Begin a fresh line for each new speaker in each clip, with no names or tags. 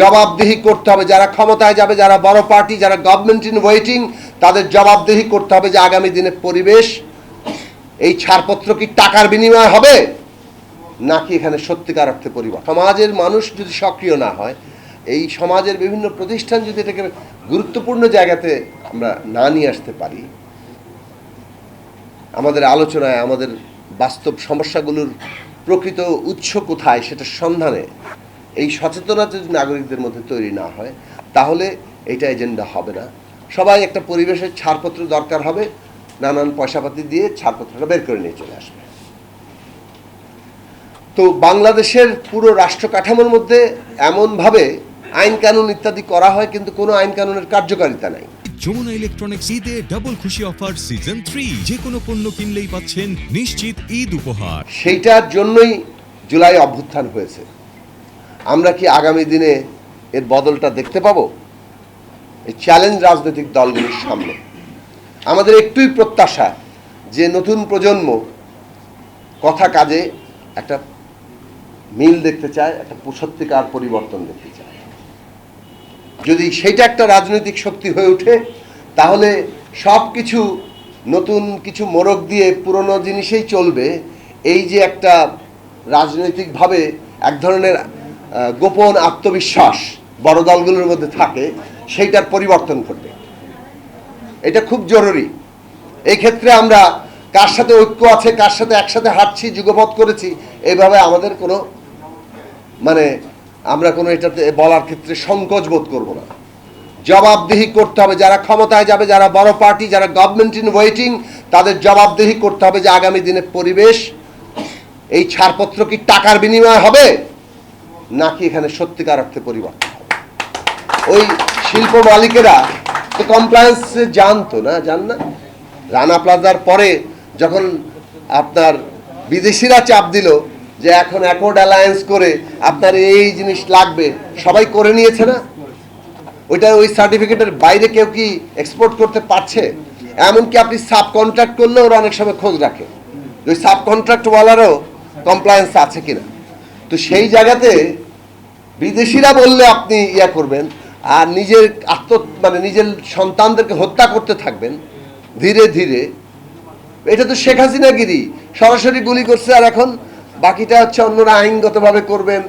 জবাবদিহি করতে হবে। যারা ক্ষমতায় যাবে, যারা বড় পার্টি, যারা গভর্নমেন্ট ইন ওয়েটিং তাদের জবাবদিহি করতে হবে যে আগামী দিনে পরিবেশ, এই ছাড়পত্র কি টাকার বিনিময় হবে, নাকি এখানে সত্যিকার অর্থে পরিবার? সমাজের মানুষ যদি সক্রিয় না হয়, এই সমাজের বিভিন্ন প্রতিষ্ঠান যদি এটাকে গুরুত্বপূর্ণ জায়গাতে আমরা না নিয়ে আসতে পারি, আমাদের আলোচনায়, আমাদের বাস্তব সমস্যাগুলোর প্রকৃত উৎস কোথায় সেটা সন্ধানে এই সচেতনতা যদি নাগরিকদের মধ্যে তৈরি না হয় তাহলে এটা এজেন্ডা হবে না। সবাই একটা পরিবেশের ছাড়পত্র দরকার হবে নানান পয়সাপাতি দিয়ে ছাড়পত্রটা বের করে নিয়ে চলে আসবে। তো বাংলাদেশের পুরো রাষ্ট্র কাঠামোর মধ্যে এমনভাবে আইন কানুন ইত্যাদি করা হয় কিন্তু কোনো আইন কানুনের কার্যকারিতা নাই।
যমুনা ইলেকট্রনিক্স ঈদে ডাবল খুশি অফার সিজন থ্রি যে কোনো পণ্য কিনলেই পাচ্ছেন নিশ্চিত ঈদ উপহার।
সেইটার জন্যই জুলাই অভ্যুত্থান হয়েছে। আমরা কি আগামী দিনে এর বদলটা দেখতে পাবো? এই চ্যালেঞ্জ রাজনৈতিক দলগুলির সামনে। আমাদের একটুই প্রত্যাশা যে নতুন প্রজন্ম কথা কাজে একটা মিল দেখতে চায়, একটা সত্যিকার পরিবর্তন দেখতে চায়। যদি সেটা একটা রাজনৈতিক শক্তি হয়ে ওঠে, তাহলে সব কিছু নতুন কিছু মোড়ক দিয়ে পুরনো জিনিসেই চলবে। এই যে একটা রাজনৈতিকভাবে এক ধরনের গোপন আত্মবিশ্বাস বড় দলগুলোর মধ্যে থাকে, সেইটার পরিবর্তন ঘটবে। এটা খুব জরুরি। এই ক্ষেত্রে আমরা কার সাথে ঐক্য আছে, কার সাথে একসাথে হাঁটছি, যুগপথ করেছি, এইভাবে আমাদের কোনো মানে আমরা কোনো এটাতে বলার ক্ষেত্রে সংকোচ বোধ করব না। জবাবদিহি করতে হবে, যারা ক্ষমতায় যাবে, যারা বড় পার্টি, যারা গভর্নমেন্ট ইন ওয়েটিং তাদের জবাবদিহি করতে হবে যে আগামী দিনে পরিবেশ, এই ছাড়পত্র কি টাকার বিনিময় হবে? নাকি এখানে সত্যিকার অর্থে পরিবর্তন হবে? ওই শিল্প মালিকেরা তো কমপ্লায়েন্স জানতো না, জান না? রানা প্লাজার পরে যখন আপনার বিদেশিরা চাপ দিল যে এখন অ্যাকর্ড অ্যালায়েন্স করে আপনার এই জিনিস লাগবে, সবাই করে নিয়েছে না? ওইটা ওই সার্টিফিকেটের বাইরে কেউ কি এক্সপোর্ট করতে পারছে? এমনকি আপনি সাব কন্ট্রাক্ট করলে ওরা অনেক সময় খোঁজ রাখে। ওই সাব কন্ট্রাক্টওয়ালারও কমপ্লায়েন্স আছে কিনা? তো সেই জায়গাতে বিদেশিরা বললে আপনি ইয়া করবেন, আর নিজের আত্ম মানে নিজের সন্তানদেরকে হত্যা করতে থাকবেন, ধীরে ধীরে। এটা তো শেখ হাসিনাগিরি, সরাসরি গুলি করছে, আর এখন বাকিটা হচ্ছে অন্যরা আইনগতভাবে করবেন,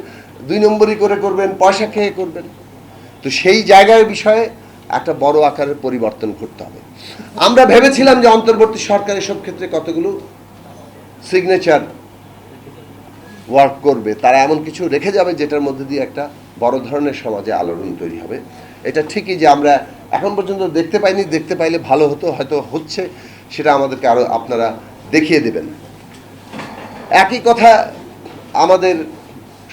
দুই নম্বরই করে করবেন, পয়সা খেয়ে করবেন। তো সেই জায়গার বিষয়ে একটা বড় আকারের পরিবর্তন করতে হবে। আমরা ভেবেছিলাম যে অন্তর্বর্তী সরকার এসব ক্ষেত্রে কতগুলো সিগনেচার ওয়ার্ক করবে, তারা এমন কিছু রেখে যাবে যেটার মধ্যে দিয়ে একটা বড় ধরনের সমাজে আলোড়ন তৈরি হবে। এটা ঠিকই যে আমরা এখন পর্যন্ত দেখতে পাইনি, দেখতে পাইলে ভালো হতো, হয়তো হচ্ছে, সেটা আমাদেরকে আরও আপনারা দেখিয়ে দেবেন। একই কথা আমাদের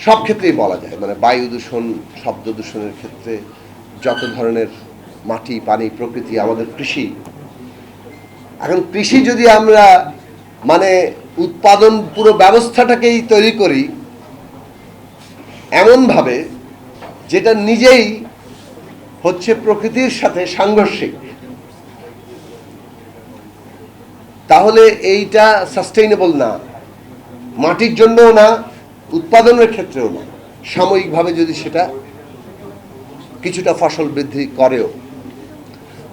সব ক্ষেত্রেই বলা যায় মানে বায়ু দূষণ, শব্দ দূষণের ক্ষেত্রে যত ধরনের মাটি, পানি, প্রকৃতি আমাদের কৃষি। এখন কৃষি যদি আমরা মানে উৎপাদন পুরো ব্যবস্থাটাকেই তৈরি করি এমনভাবে যেটা নিজেই হচ্ছে প্রকৃতির সাথে সাংঘর্ষিক। তাহলে এইটা সাস্টেইনেবল না। মাটির জন্যও না, উৎপাদনের ক্ষেত্রেও না। সাময়িকভাবে যদি সেটা কিছুটা ফসল বৃদ্ধি করেও।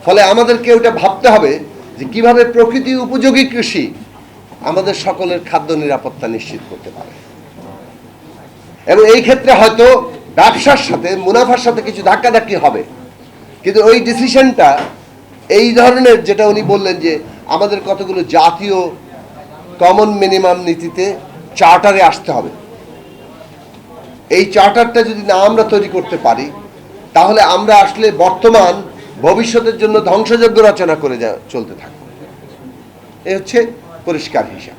ফলে আমাদেরকে ওটা ভাবতে হবে যে কীভাবে প্রকৃতি উপযোগী কৃষি আমাদের সকলের খাদ্য নিরাপত্তা নিশ্চিত করতে পারে। এবং এই ক্ষেত্রে হয়তো ব্যবসার সাথে, মুনাফার সাথে কিছু ধাক্কাধাক্কি হবে। কিন্তু ওই ডিসিশনটা এই ধরনের যেটা উনি বললেন যে, আমাদের কতগুলো জাতীয় কমন মিনিমাম নীতিতে চার্টারে আসতে হবে। এই চার্টারটা যদি না আমরা তৈরি করতে পারি, তাহলে আমরা আসলে বর্তমান ভবিষ্যতের জন্য ধ্বংসযজ্ঞ রচনা করে চলতে থাকব। এ হচ্ছে परिष्कार ही शा